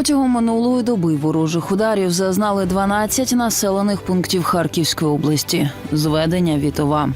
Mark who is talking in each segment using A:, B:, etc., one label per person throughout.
A: Протягом минулої доби ворожих ударів зазнали 12 населених пунктів Харківської області. Зведення Вітова.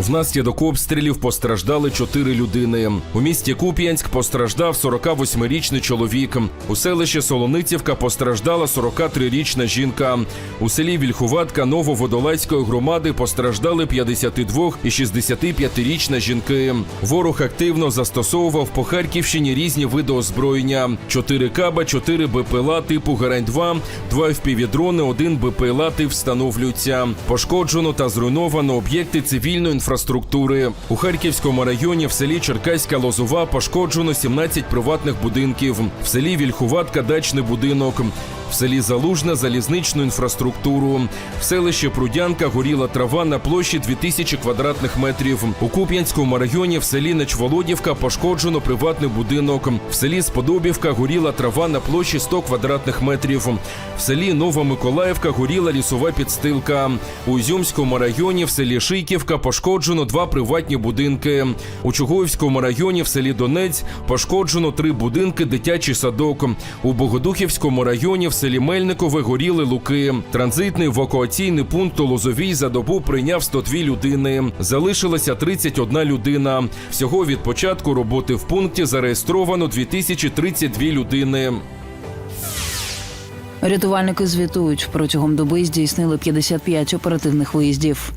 B: Внаслідок обстрілів постраждали чотири людини. У місті Куп'янськ постраждав 48-річний чоловік. У селищі Солоницівка постраждала 43-річна жінка. У селі Вільхуватка Нововодолазької громади постраждали 52 і 65-річна жінки. Ворог активно застосовував по Харківщині різні види озброєння: 4 каба, 4 БПЛА типу Герань-2, 2 FPV-дрони, 1 БПЛА тип встановлюються. Пошкоджено та зруйновано об'єкти цивільної інфраструктури. У Харківському районі в селі Черкаська Лозова пошкоджено 17 приватних будинків. В селі Вільхуватка дачний будинок. В селі Залужне залізничну інфраструктуру. В селищі Прудянка горіла трава на площі 2000 квадратних метрів. У Куп'янському районі в селі Нечволодівка пошкоджено приватний будинок. В селі Сподобівка горіла трава на площі 100 квадратних метрів. В селі Новомиколаївка горіла лісова підстилка. У Ізюмському районі в селі Шийківка пошкоджено два приватні будинки. У Чугуївському районі в селі Донець пошкоджено три будинки, дитячий садок. У Богодухівському районі в селі Мельникове горіли луки. Транзитний евакуаційний пункт у Лозовій за добу прийняв 102 людини. Залишилася 31 людина. Всього від початку роботи в пункті зареєстровано 2032 людини.
A: Рятувальники звітують, протягом доби здійснили 55 оперативних виїздів.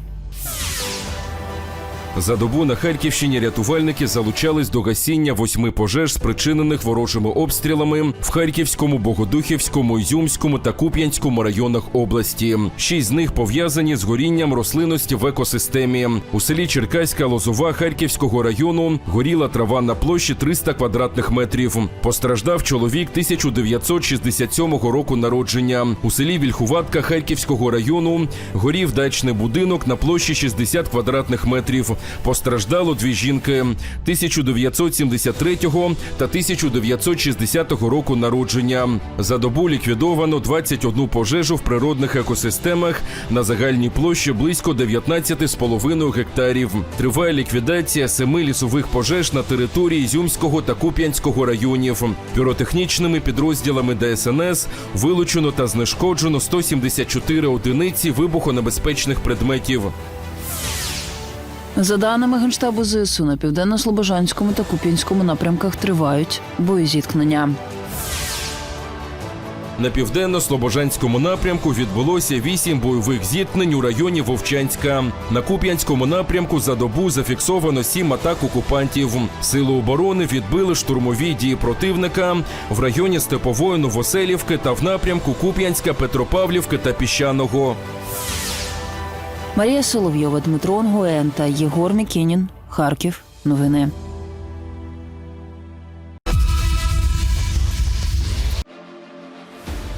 B: За добу на Харківщині рятувальники залучались до гасіння восьми пожеж, спричинених ворожими обстрілами в Харківському, Богодухівському, Ізюмському та Куп'янському районах області. Шість з них пов'язані з горінням рослинності в екосистемі. У селі Черкаська Лозова Харківського району горіла трава на площі 300 квадратних метрів. Постраждав чоловік 1967 року народження. У селі Вільхуватка Харківського району горів дачний будинок на площі 60 квадратних метрів. Постраждало дві жінки 1973 та 1960 року народження. За добу ліквідовано 21 пожежу в природних екосистемах на загальній площі близько 19,5 гектарів. Триває ліквідація семи лісових пожеж на території Ізюмського та Куп'янського районів. Піротехнічними підрозділами ДСНС вилучено та знешкоджено 174 одиниці вибухонебезпечних предметів.
A: За даними Генштабу ЗСУ, на південно-слобожанському та Куп'янському напрямках тривають боєзіткнення.
B: На південно-слобожанському напрямку відбулося вісім бойових зіткнень у районі Вовчанська. На Куп'янському напрямку за добу зафіксовано сім атак окупантів. Сили оборони відбили штурмові дії противника в районі Степової Новоселівки та в напрямку Куп'янська, Петропавлівки та Піщаного.
A: Марія Соловйова, Дмитро Онгуен та Єгор Мікінін. Харків. Новини.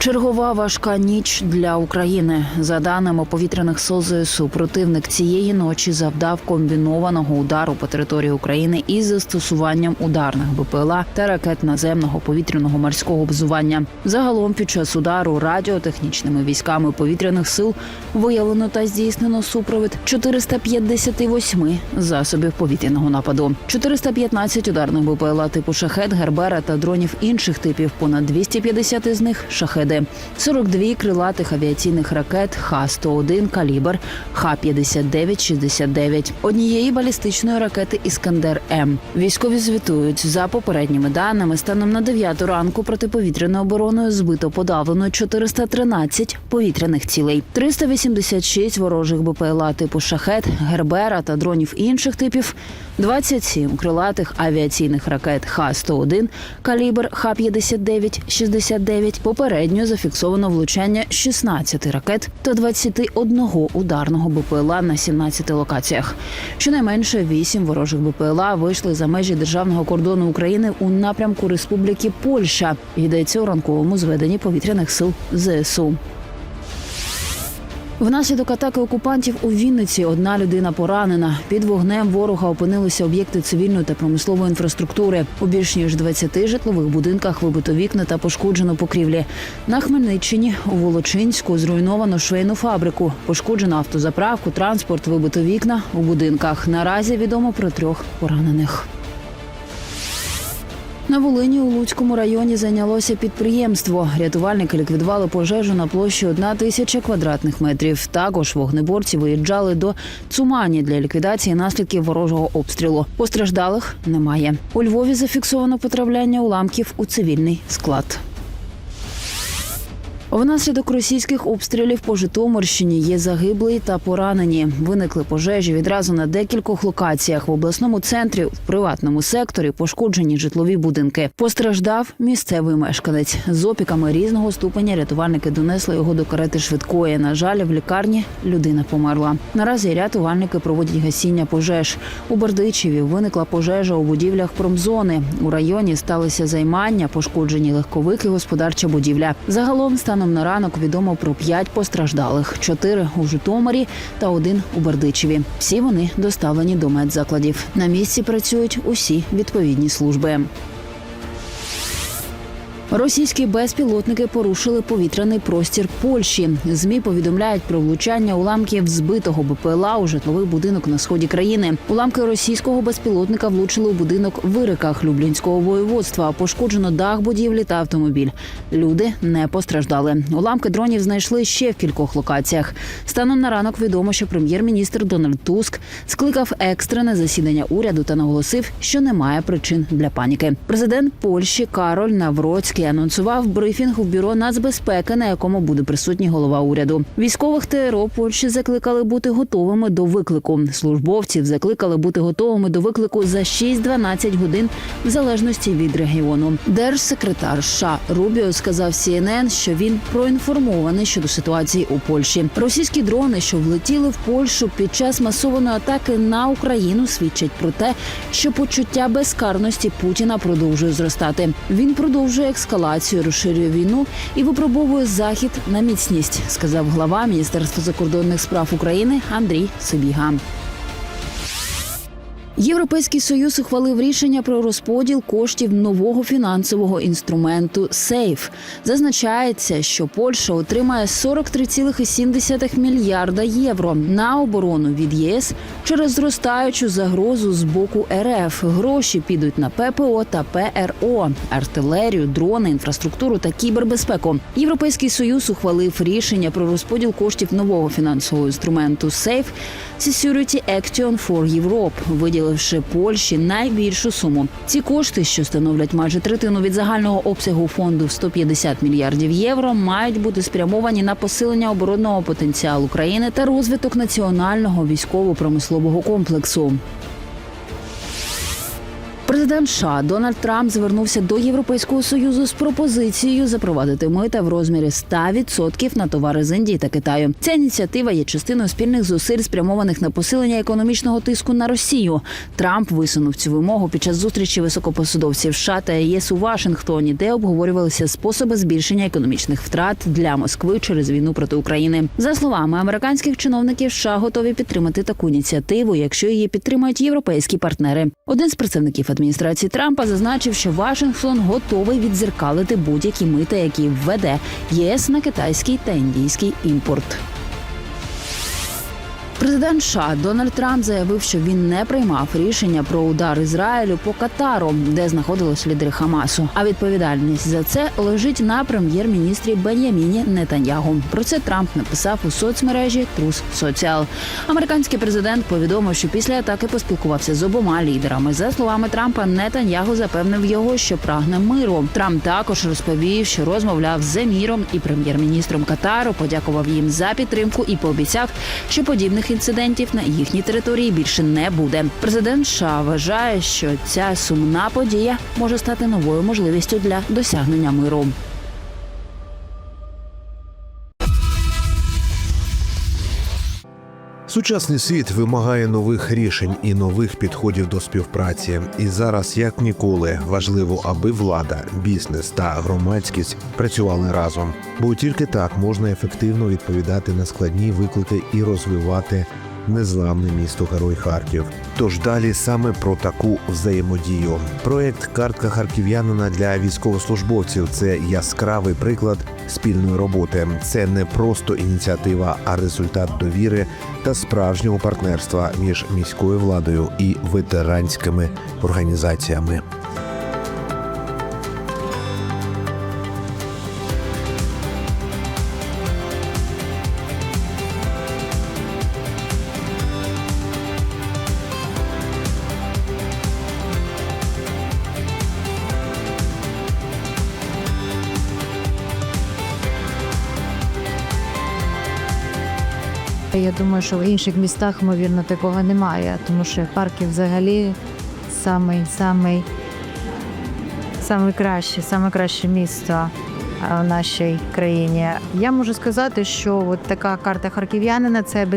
A: Чергова важка ніч для України. За даними повітряних сил ЗСУ, противник цієї ночі завдав комбінованого удару по території України із застосуванням ударних БПЛА та ракет наземного повітряного морського базування. Загалом під час удару радіотехнічними військами повітряних сил виявлено та здійснено супровід 458 засобів повітряного нападу, 415 ударних БПЛА типу шахет, гербера та дронів інших типів. Понад 250 із них шахеди, 42 крилатих авіаційних ракет Х-101 калібр, Х-59-69, однієї балістичної ракети Іскандер М. Військові звітують за попередніми даними. Станом на 9 ранку протиповітряною обороною збито подавлено 413 повітряних цілей, 386 ворожих БПЛА типу шахет, гербера та дронів інших типів, 27 крилатих авіаційних ракет Х-101 калібр Х-59-69. Попередньо зафіксовано влучання 16 ракет та 21 ударного БПЛА на 17 локаціях. Щонайменше 8 ворожих БПЛА вийшли за межі державного кордону України у напрямку Республіки Польща. Йдеться у ранковому зведенні повітряних сил ЗСУ. Внаслідок атаки окупантів у Вінниці одна людина поранена. Під вогнем ворога опинилися об'єкти цивільної та промислової інфраструктури. У більш ніж 20 житлових будинках вибито вікна та пошкоджено покрівлі. На Хмельниччині у Волочинську зруйновано швейну фабрику, пошкоджено автозаправку, транспорт, вибито вікна у будинках. Наразі відомо про трьох поранених. На Волині у Луцькому районі зайнялося підприємство. Рятувальники ліквідували пожежу на площі одна тисяча квадратних метрів. Також вогнеборці виїжджали до Цумані для ліквідації наслідків ворожого обстрілу. Постраждалих немає. У Львові зафіксовано потрапляння уламків у цивільний склад. Внаслідок російських обстрілів по Житомирщині є загиблі та поранені. Виникли пожежі відразу на декількох локаціях в обласному центрі, в приватному секторі пошкоджені житлові будинки. Постраждав місцевий мешканець з опіками різного ступеня. Рятувальники донесли його до карети швидкої. На жаль, в лікарні людина померла. Наразі рятувальники проводять гасіння пожеж. У Бердичеві виникла пожежа у будівлях промзони. У районі сталися займання, пошкоджені легковик і господарча будівля. Загалом станом на ранок відомо про п'ять постраждалих: чотири у Житомирі та один у Бердичеві. Всі вони доставлені до медзакладів. На місці працюють усі відповідні служби. Російські безпілотники порушили повітряний простір Польщі. Змі повідомляють про влучання уламків збитого БПЛА у житловий будинок на сході країни. Уламки російського безпілотника влучили у будинок в Ириках Люблінського воєводства. Пошкоджено дах будівлі та автомобіль. Люди не постраждали. Уламки дронів знайшли ще в кількох локаціях. Станом на ранок відомо, що прем'єр-міністр Дональд Туск скликав екстрене засідання уряду та наголосив, що немає причин для паніки. Президент Польщі Кароль Навроцький анонсував брифінг у бюро нацбезпеки, на якому буде присутній голова уряду. Військових ТРО Польщі закликали бути готовими до виклику. Службовців закликали бути готовими до виклику за 6-12 годин в залежності від регіону. Держсекретар США Рубіо сказав CNN, що він проінформований щодо ситуації у Польщі. Російські дрони, що влетіли в Польщу під час масованої атаки на Україну, свідчать про те, що почуття безкарності Путіна продовжує зростати. Він продовжує ескалацію, розширює війну і випробовує захід на міцність, сказав глава Міністерства закордонних справ України Андрій Сибіга. Європейський союз ухвалив рішення про розподіл коштів нового фінансового інструменту СЕЙФ. Зазначається, що Польща отримає 43,7 мільярда євро на оборону від ЄС через зростаючу загрозу з боку РФ. Гроші підуть на ППО та ПРО, артилерію, дрони, інфраструктуру та кібербезпеку. Європейський союз ухвалив рішення про розподіл коштів нового фінансового інструменту СЕЙФ Security Action for Europe, виділивши Польщі найбільшу суму. Ці кошти, що становлять майже третину від загального обсягу фонду в 150 мільярдів євро, мають бути спрямовані на посилення оборонного потенціалу країни та розвиток національного військово-промислового комплексу. Президент США Дональд Трамп звернувся до Європейського союзу з пропозицією запровадити мита в розмірі 100% на товари з Індії та Китаю. Ця ініціатива є частиною спільних зусиль, спрямованих на посилення економічного тиску на Росію. Трамп висунув цю вимогу під час зустрічі високопосадовців США та ЄС у Вашингтоні, де обговорювалися способи збільшення економічних втрат для Москви через війну проти України. За словами американських чиновників, США готові підтримати таку ініціативу, якщо її підтримають європейські партнери. Один з представників адміністрації Трампа зазначив, що Вашингтон готовий відзеркалити будь-які мита, які введе ЄС на китайський та індійський імпорт. Президент США Дональд Трамп заявив, що він не приймав рішення про удар Ізраїлю по Катару, де знаходились лідери Хамасу. А відповідальність за це лежить на прем'єр-міністрі Бен'яміні Нетаньягу. Про це Трамп написав у соцмережі Трус Соціал. Американський президент повідомив, що після атаки поспілкувався з обома лідерами. За словами Трампа, Нетаньягу запевнив його, що прагне миру. Трамп також розповів, що розмовляв з еміром і прем'єр-міністром Катару, подякував їм за підтримку і пообіцяв, що подібних інцидентів на їхній території більше не буде. Президент США вважає, що ця сумна подія може стати новою можливістю для досягнення миру.
C: Сучасний світ вимагає нових рішень і нових підходів до співпраці. І зараз, як ніколи, важливо, аби влада, бізнес та громадськість працювали разом, бо тільки так можна ефективно відповідати на складні виклики і розвивати незламне місто Герой Харків. Тож далі саме про таку взаємодію. Проект Картка харків'янина для військовослужбовців це яскравий приклад спільної роботи. Це не просто ініціатива, а результат довіри та справжнього партнерства між міською владою і ветеранськими організаціями.
D: Я думаю, що в інших містах, ймовірно, такого немає, тому що Харків взагалі самий, самий, самий кращий, саме краще місто в нашій країні. Я можу сказати, що от така карта харків'янина це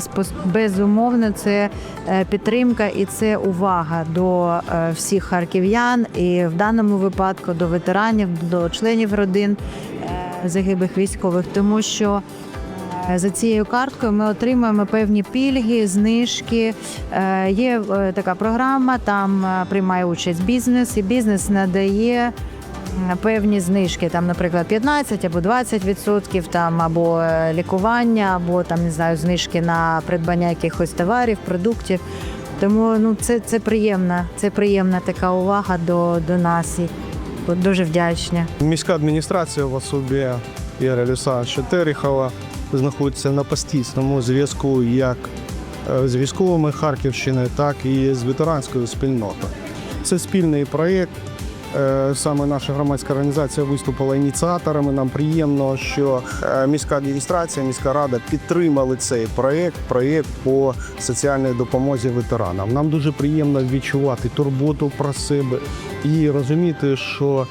D: безумовно, це е, підтримка і це увага до е, всіх харків'ян, і в даному випадку до ветеранів, до членів родин е, загиблих військових, тому що. Е, За цією карткою ми отримуємо певні пільги, знижки. Е, Є е, така програма, там приймає участь бізнес, і бізнес надає певні знижки, там, наприклад, 15 або 20 відсотків, там або лікування, або там не знаю, знижки на придбання якихось товарів, продуктів. Тому ну це, це приємна, це приємна така увага до, до нас. І дуже вдячні.
E: Міська адміністрація в особі Ігоря Олександровича Терехова знаходиться на постійному зв'язку як е, з військовими Харківщини, так і з ветеранською спільнотою. Це спільний проєкт. Е, Саме наша громадська організація виступила ініціаторами. Нам приємно, що е, міська адміністрація, міська рада підтримали цей проєкт, проєкт по соціальній допомозі ветеранам. Нам дуже приємно відчувати турботу про себе і розуміти, що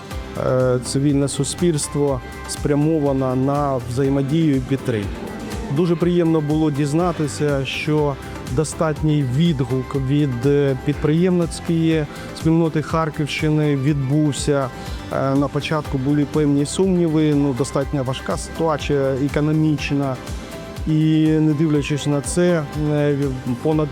E: е, цивільне суспільство спрямовано на взаємодію і підтримку. Дуже приємно було дізнатися, що достатній відгук від е, підприємницької спільноти Харківщини відбувся. Е, На початку були певні сумніви. Ну, достатньо важка ситуація економічна. І не дивлячись на це, е, понад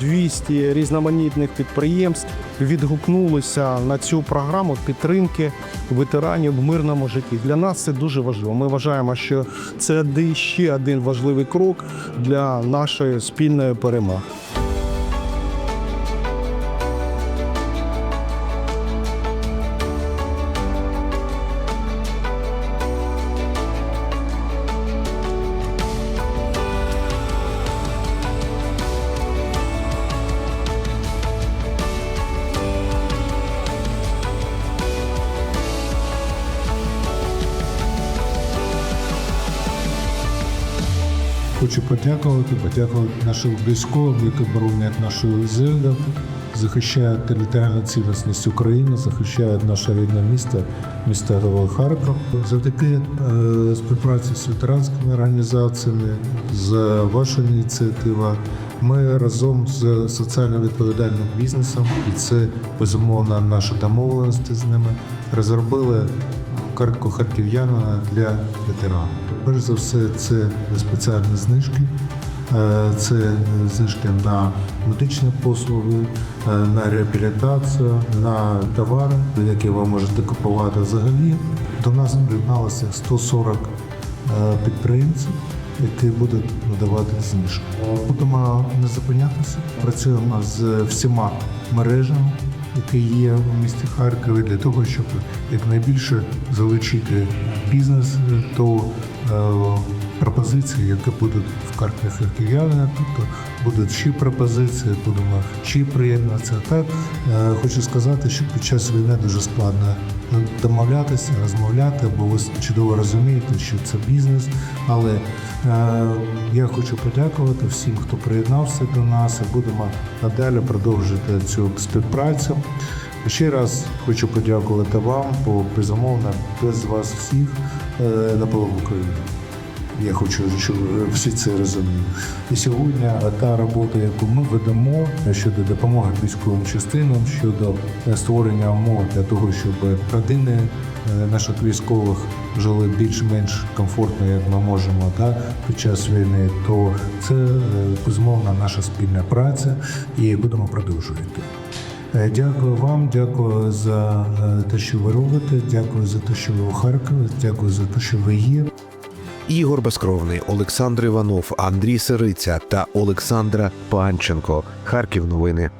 E: 200 різноманітних підприємств відгукнулися на цю програму підтримки ветеранів в мирному житті. Для нас це дуже важливо. Ми вважаємо, що це ще один важливий крок для нашої спільної перемоги.
F: Хочу подякувати, подякувати нашим військовим, які боронять нашу землю, захищають територіальну цілісність України, захищають наше рідне місто, місто Героя Харків. Завдяки е, співпраці з ветеранськими організаціями, з вашою ініціативою, ми разом з соціально відповідальним бізнесом, і це безумовно наші домовленості з ними, розробили картку харків'янина для ветеранів. Перш за все, це спеціальні знижки. Е, Це знижки на медичні послуги, е, на реабілітацію, на товари, які ви можете купувати взагалі. До нас приєдналося 140 е, підприємців, які будуть надавати знижку. Будемо не зупинятися. Працюємо з всіма мережами, які є у місті Харкові, для того, щоб якнайбільше залучити бізнес до е, пропозицій, які будуть в карті Харків'яна, Тобто будуть ще пропозиції, будемо ще приєднатися. Так е, хочу сказати, що під час війни дуже складно домовлятися, розмовляти, бо ви чудово розумієте, що це бізнес. Але е, я хочу подякувати всім, хто приєднався до нас, і будемо надалі продовжувати цю співпрацю. Ще раз хочу подякувати вам, бо безумовно без вас всіх е, на було б України. Я хочу, щоб всі це розуміли. І сьогодні та робота, яку ми ведемо щодо допомоги військовим частинам, щодо е, створення умов для того, щоб родини е, наших військових жили більш-менш комфортно, як ми можемо да, під час війни, то це е, безумовно наша спільна праця і будемо продовжувати. Дякую вам, дякую за те, що ви робите. Дякую за те, що ви у Харкові. Дякую за те, що ви є.
C: Ігор Безкровний, Олександр Іванов, Андрій Сириця та Олександра Панченко. Харків новини.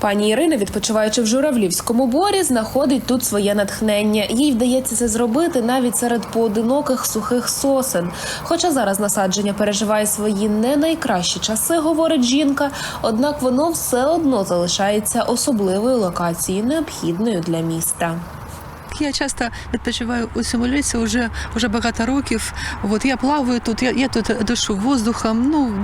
G: Пані Ірина, відпочиваючи в журавлівському борі, знаходить тут своє натхнення. Їй вдається це зробити навіть серед поодиноких сухих сосен. Хоча зараз насадження переживає свої не найкращі часи, говорить жінка. Однак воно все одно залишається особливою локацією, необхідною для міста.
H: Я часто відпочиваю у цьому лісі вже, вже багато років. От я плаваю тут, я, я тут дишу воздухом. Ну,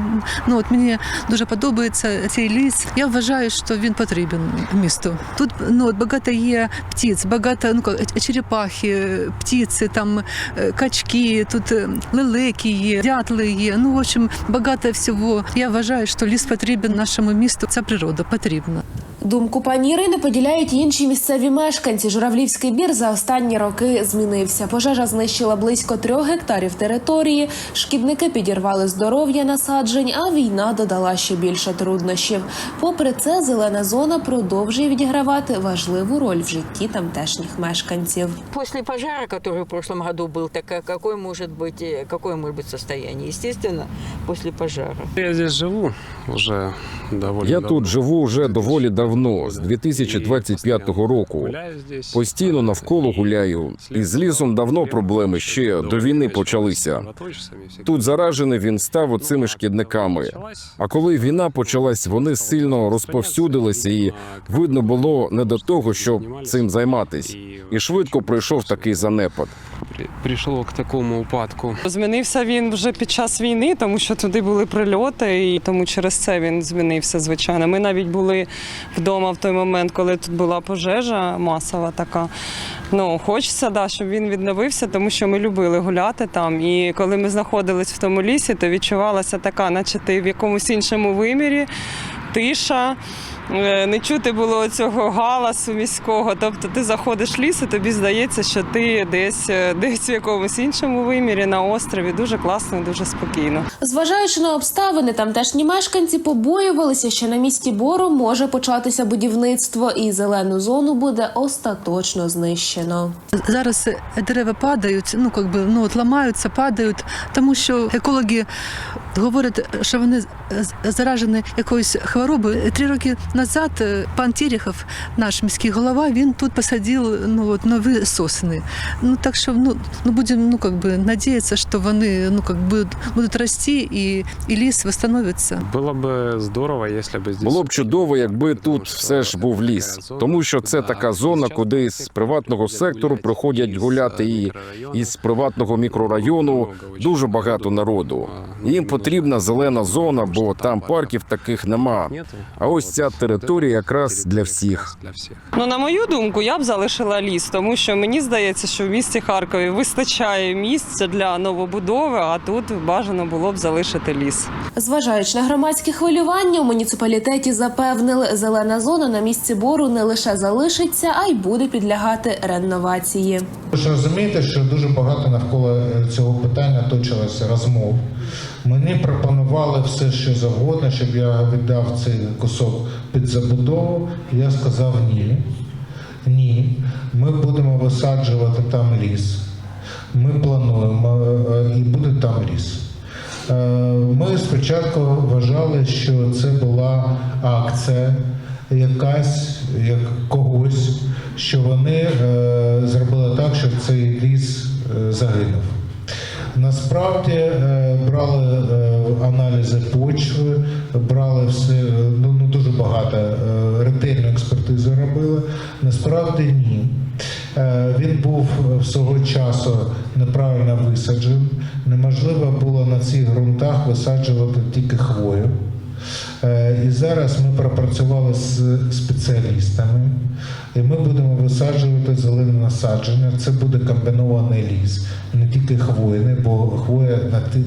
H: ну от мені дуже подобається цей ліс. Я вважаю, що він потрібен місту. Тут ну от багато є птиць, багато ну черепахи, птиці, там е, качки, тут е, лелеки є, дятли є. Ну в общем, багато всього. Я вважаю, що ліс потрібен нашому місту. Це природа потрібна.
G: Думку пані Ірини поділяють і інші місцеві мешканці. Журавлівський бір за останні роки змінився. Пожежа знищила близько трьох гектарів території. Шкідники підірвали здоров'я насаджень, а війна додала ще більше труднощів. Попри це, зелена зона продовжує відігравати важливу роль в житті тамтешніх мешканців.
I: После пожара, который в прошлом году был, так а какой может быть, э, какое может быть состояние? Естественно, после пожара.
J: Я здесь живу уже довольно
B: Я
J: давно.
B: тут живу вже доволі давно, з 2025 року. Постійно навколо гуляю. І з лісом давно проблеми ще до війни почалися. Тут заражений він став оцими шкідниками. А коли війна почалась, вони сильно розповсюдилися, і видно було не до того, щоб цим займатись. І швидко пройшов такий занепад.
J: При- прийшло к такому упадку.
K: Змінився він вже під час війни, тому що туди були прильоти, і тому через це він змінився. Звичайно. Ми навіть були вдома в той момент, коли тут була пожежа масова така. Ну, хочеться, да, щоб він відновився, тому що ми любили гуляти там. І коли ми знаходились в тому лісі, то відчувалася така, наче ти в якомусь іншому вимірі, тиша. Е, Не чути було цього галасу міського. Тобто ти заходиш в ліс, і тобі здається, що ти десь, е, десь в якомусь іншому вимірі на острові. Дуже класно, і дуже спокійно.
G: Зважаючи на обставини, тамтешні мешканці побоювалися, що на місці бору може початися будівництво, і зелену зону буде остаточно знищено.
H: Зараз е, дерева падають, ну как би ну от ламаються, падають, тому що екологи говорять, що вони заражені якоюсь хворобою. Три роки назад е, пан Терехов, наш міський голова, він тут посадив ну от нові сосни. Ну так що ну, ну будемо ну как би надіятися, що вони ну как би будуть рости і, і ліс восстановиться.
J: Було б здорово, якщо б здесь...
B: Було б чудово, якби тут все ж був ліс, тому що це така зона, куди з приватного сектору приходять гуляти і із приватного мікрорайону дуже багато народу. Їм потрібна зелена зона, бо там парків таких нема. А ось ця територія якраз для всіх.
K: Ну, на мою думку, я б залишила ліс, тому що мені здається, що в місті Харкові вистачає місця для новобудови, а тут бажано було б залишити ліс.
G: Зважаючи на громадські хвилювання, у муніципалітеті запевнили, зелена зона на місці бору не лише залишиться, а й буде підлягати реновації.
F: Ви ж розумієте, що дуже багато навколо цього питання точилося розмов. Мені пропонували все, що завгодно, щоб я віддав цей кусок під забудову. Я сказав ні. Ні. Ми будемо висаджувати там ліс. Ми плануємо е, і буде там ліс. Е, Ми спочатку вважали, що це була акція якась як когось, що вони е, зробили так, щоб цей ліс загинув. Насправді е, брали е, аналізи почви, брали все, е, ну, ну дуже багато ретельну експертизу робили. Насправді ні. Він був свого часу неправильно висаджений. Неможливо було на цих ґрунтах висаджувати тільки хвою. Е, І зараз ми пропрацювали з спеціалістами, і ми будемо висаджувати зелене насадження. Це буде комбінований ліс, не тільки хвойний, бо хвоя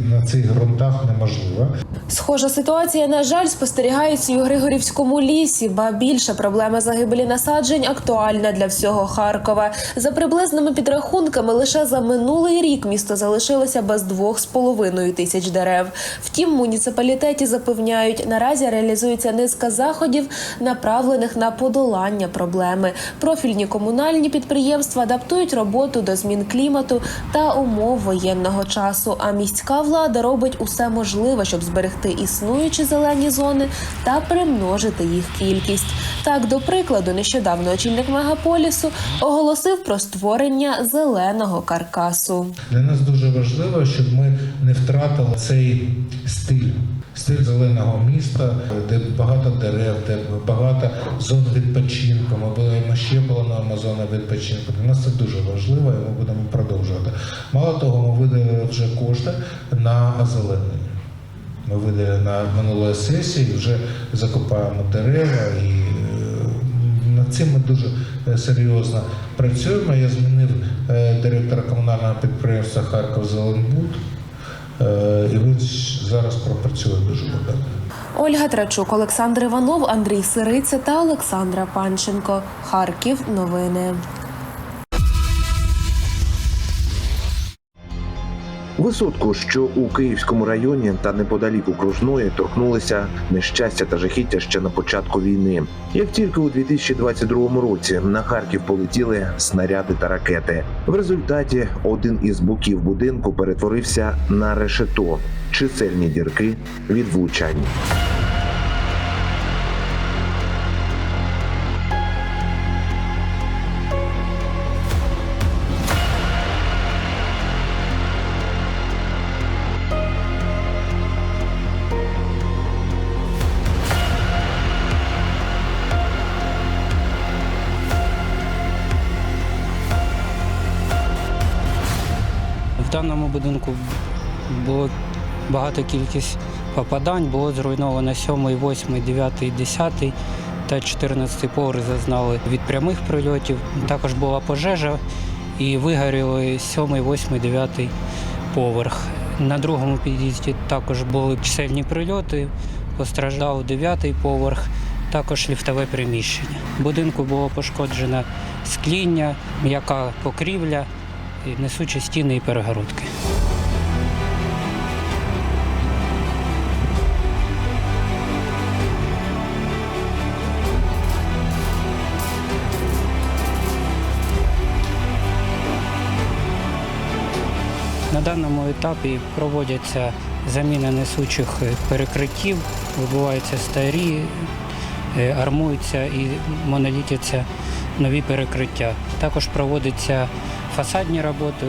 F: на, цих ґрунтах неможлива.
G: Схожа ситуація, на жаль, спостерігається і у Григорівському лісі, ба більше проблема загибелі насаджень актуальна для всього Харкова. За приблизними підрахунками, лише за минулий рік місто залишилося без двох з половиною тисяч дерев. Втім, муніципалітеті запевняють, наразі реалізується низка заходів, направлених на подолання проблеми. Профільні комунальні підприємства адаптують роботу до змін клімату та умов воєнного часу. А міська влада робить усе можливе, щоб зберегти існуючі зелені зони та примножити їх кількість. Так, до прикладу, нещодавно очільник мегаполісу оголосив про створення зеленого каркасу.
F: Для нас дуже важливо, щоб ми не втратили цей зеленого міста, де багато дерев, де багато зон відпочинку. Ми будемо ще плануємо зони відпочинку. Для нас це дуже важливо, і ми будемо продовжувати. Мало того, ми видали вже кошти на озеленення. Ми видали на минулої сесії, вже закопаємо дерева і е, над цим ми дуже е, серйозно працюємо. Я змінив е, директора комунального підприємства Харків Зеленбуд, і ми зараз пропрацюємо дуже багато.
G: Ольга Трачук, Олександр Іванов, Андрій Сириця та Олександра Панченко. Харків. Новини.
C: Висотку, що у Київському районі та неподалік окружної торкнулися нещастя та жахіття ще на початку війни. Як тільки у 2022 році на Харків полетіли снаряди та ракети, в результаті один із боків будинку перетворився на решето, чисельні дірки від влучань.
L: Будинку було багато кількість попадань, було зруйновано 7, 8, 9, 10 та 14 поверх зазнали від прямих прильотів. Також була пожежа і вигоріли 7, 8, 9 поверх. На другому під'їзді також були чисельні прильоти, постраждав 9 поверх, також ліфтове приміщення. В будинку було пошкоджено скління, м'яка покрівля, і несучі стіни і перегородки. На даному етапі проводяться заміни несучих перекриттів, вибуваються старі, е, армуються і монолітяться нові перекриття. Також проводяться фасадні роботи,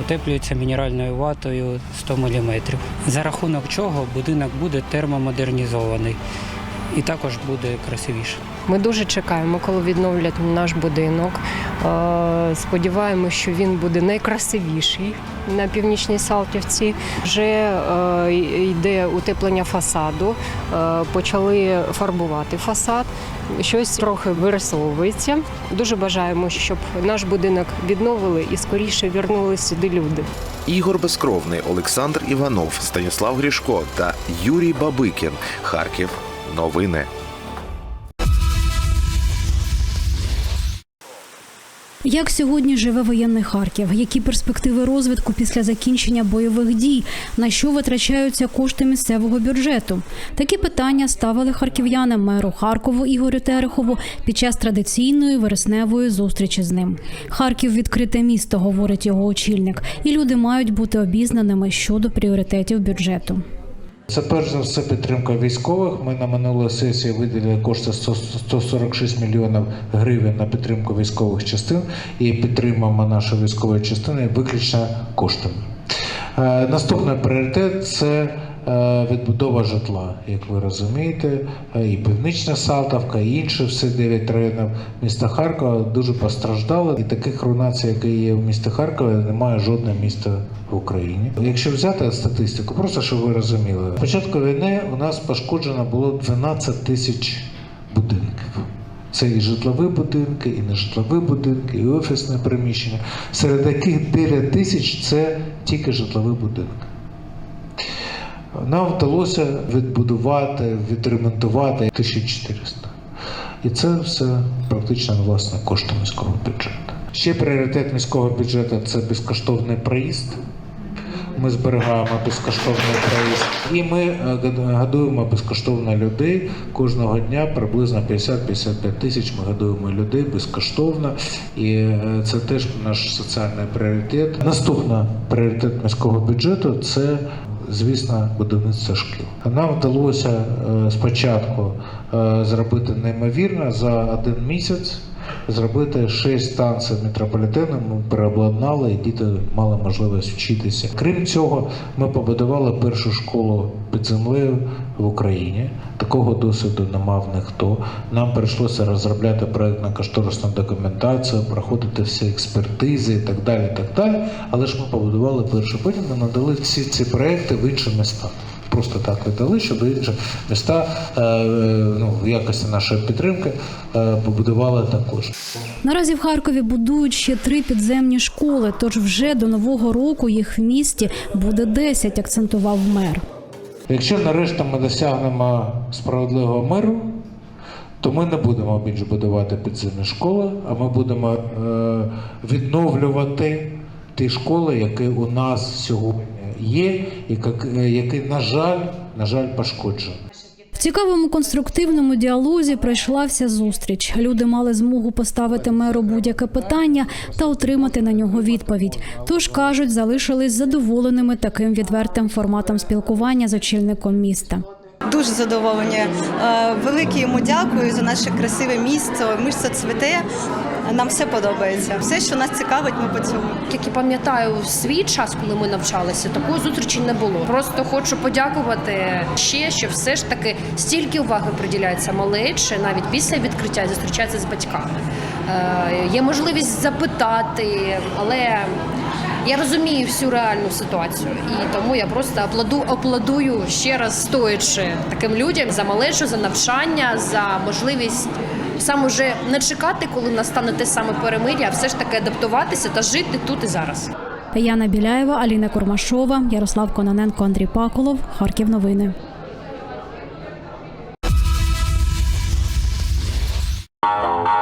L: утеплюються мінеральною ватою 100 мм. За рахунок чого будинок буде термомодернізований і також буде красивіше.
M: Ми дуже чекаємо, коли відновлять наш будинок. Е, Сподіваємося, що він буде найкрасивіший на північній Салтівці. Вже е, йде утеплення фасаду, е, почали фарбувати фасад. Щось трохи вирисовується. Дуже бажаємо, щоб наш будинок відновили і скоріше вернулися сюди люди.
C: Ігор Безкровний, Олександр Іванов, Станіслав Грішко та Юрій Бабикін. Харків. Новини.
N: Як сьогодні живе воєнний Харків? Які перспективи розвитку після закінчення бойових дій? На що витрачаються кошти місцевого бюджету? Такі питання ставили харків'яни меру Харкову Ігорю Терехову під час традиційної вересневої зустрічі з ним. Харків відкрите місто, говорить його очільник, і люди мають бути обізнаними щодо пріоритетів бюджету.
F: Це перш за все підтримка військових. Ми на минулої сесії виділили кошти 146 мільйонів гривень на підтримку військових частин і підтримуємо наші військові частини виключно коштами. Е, Наступний пріоритет це відбудова житла. Як ви розумієте, е, і Північна Салтовка, і інші всі 9 районів міста Харкова дуже постраждали. І таких руйнацій, які є в місті Харкові, немає жодного міста в Україні. Якщо взяти статистику, просто щоб ви розуміли, початку війни у нас пошкоджено було 12 тисяч будинків. Це і житлові будинки, і нежитлові будинки, і офісне приміщення, серед яких 9 тисяч це тільки житлові будинки. Нам вдалося відбудувати, відремонтувати 1400. І це все практично власне коштом міського бюджету. Ще пріоритет міського бюджету це безкоштовний проїзд. Ми зберігаємо безкоштовний проїзд. І ми е, годуємо безкоштовно людей кожного дня приблизно 50-55 тисяч. Ми годуємо людей безкоштовно, і е, це теж наш соціальний пріоритет. Наступний пріоритет міського бюджету це. Звісно, будівництво шкіл. Нам вдалося е, спочатку е, зробити неймовірно за один місяць. Зробити шість станцій метрополітену. Ми переобладнали, і діти мали можливість вчитися. Крім цього, ми побудували першу школу під землею в Україні. Такого досвіду не мав ніхто. Нам прийшлося розробляти проєктно-кошторисну документацію, проходити всі експертизи і так далі. Так далі. Але ж ми побудували першу. Потім ми надали всі ці проекти в інші міста. Просто так видали, щоб інші міста е, ну, в якості нашої підтримки е, побудували також.
N: Наразі в Харкові будують ще три підземні школи, тож вже до нового року їх в місті буде 10, акцентував мер.
F: Якщо нарешті ми досягнемо справедливого миру, то ми не будемо більше будувати підземні школи, а ми будемо е, відновлювати ті школи, які у нас сьогодні є, і е, на жаль, на жаль, пошкоджений.
N: В цікавому конструктивному діалозі пройшла вся зустріч. Люди мали змогу поставити меру будь-яке питання та отримати на нього відповідь. Тож кажуть, залишились задоволеними таким відвертим форматом спілкування з очільником міста.
O: Дуже задоволені. Е, Велике йому дякую за наше красиве місто. Місто цвіте. Нам все подобається. Все, що нас цікавить, ми по цьому.
P: Як я пам'ятаю в свій час, коли ми навчалися, такої зустрічі не було. Просто хочу подякувати ще, що все ж таки стільки уваги приділяється малечі, навіть після відкриття зустрічається з батьками. Е, є можливість запитати, але я розумію всю реальну ситуацію, і тому я просто аплоду, аплодую ще раз стоячи таким людям за малечу, за навчання, за можливість саме вже не чекати, коли настане те саме перемир'я, а все ж таки адаптуватися та жити тут і зараз.
N: Яна Біляєва, Аліна Курмашова, Ярослав Кононенко, Андрій Паколов. Харків новини.
Q: А